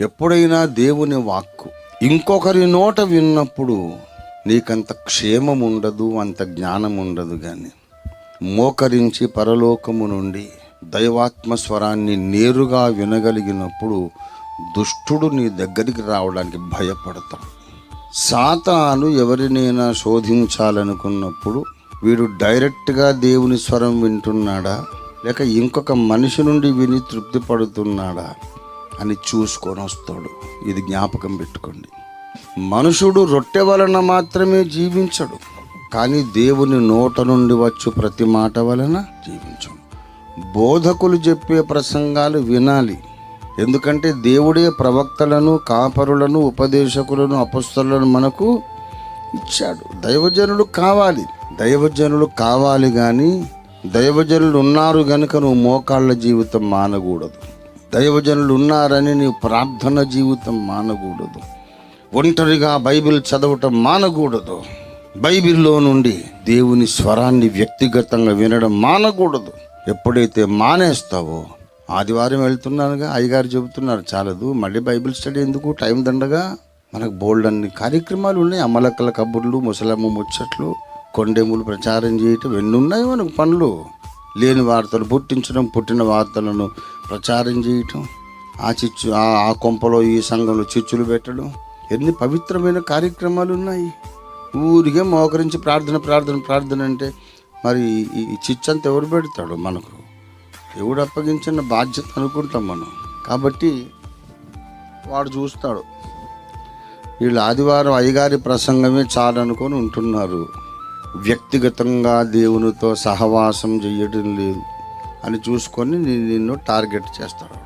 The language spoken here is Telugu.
ఎప్పుడైనా దేవుని వాక్కు. ఇంకొకరి నోట విన్నప్పుడు నీకంత క్షేమం ఉండదు అంత జ్ఞానం ఉండదు కానీ మోకరించి పరలోకము నుండి దైవాత్మ స్వరాన్ని నేరుగా వినగలిగినప్పుడు దుష్టుడు నీ దగ్గరికి రావడానికి భయపడతాడు సాతాను ఎవరినైనా శోధించాలనుకున్నప్పుడు వీడు డైరెక్ట్గా దేవుని స్వరం వింటున్నాడా? లేక ఇంకొక మనిషి నుండి విని తృప్తి పడుతున్నాడా అని చూసుకొని వస్తాడు. ఇది జ్ఞాపకం పెట్టుకోండి. మనుషుడు రొట్టె వలన మాత్రమే జీవించడు. కానీ దేవుని నోట నుండి వచ్చు ప్రతి మాట వలన జీవించడు. బోధకులు చెప్పే ప్రసంగాలు వినాలి. ఎందుకంటే దేవుడే ప్రవక్తలను కాపరులను ఉపదేశకులను అపస్తులను మనకు ఇచ్చాడు. దైవజనులు కావాలి. దైవజనులు కావాలి కానీ దైవజనులు ఉన్నారు కనుక నువ్వు మోకాళ్ళ జీవితం మానకూడదు. దైవజనులు ఉన్నారని నీ ప్రార్థన జీవితం మానకూడదు. ఒంటరిగా బైబిల్ చదవటం మానకూడదు. బైబిల్లో నుండి దేవుని స్వరాన్ని వ్యక్తిగతంగా వినడం మానకూడదు. ఎప్పుడైతే మానేస్తావో ఆదివారం వెళ్తున్నానుగా అయ్యగారు చెబుతున్నారు చాలదు మళ్ళీ బైబిల్ స్టడీ ఎందుకు టైం దండగా? మనకు బోల్డ్ అన్ని కార్యక్రమాలు ఉన్నాయి అమలక్కల కబుర్లు ముసలమ్మ ముచ్చట్లు కొండెములు ప్రచారం చేయటం ఎన్ని ఉన్నాయి మనకు పనులు. లేని వార్తలు పుట్టించడం పుట్టిన వార్తలను ప్రచారం చేయటం ఆ చిచ్చు ఆ ఆ కొంపలో ఈ సంఘంలో చిచ్చులు పెట్టడం ఎన్ని పవిత్రమైన కార్యక్రమాలు ఉన్నాయి. ఊరికే మోకరించి ప్రార్థన ప్రార్థన ప్రార్థన అంటే మరి ఈ ఈ చిచ్చంతా ఎవరు పెడతాడు మనకు? దేవుడు అప్పగించిన బాధ్యత అనుకుంటాం మనం. కాబట్టి వాడు చూస్తాడు. వీళ్ళు ఆదివారం అయ్యగారి ప్రసంగమే చాలనుకొని ఉంటున్నారు. వ్యక్తిగతంగా దేవునితో సహవాసం చేయడం లేదు. అని చూసుకొని నిన్ను టార్గెట్ చేస్తాడు.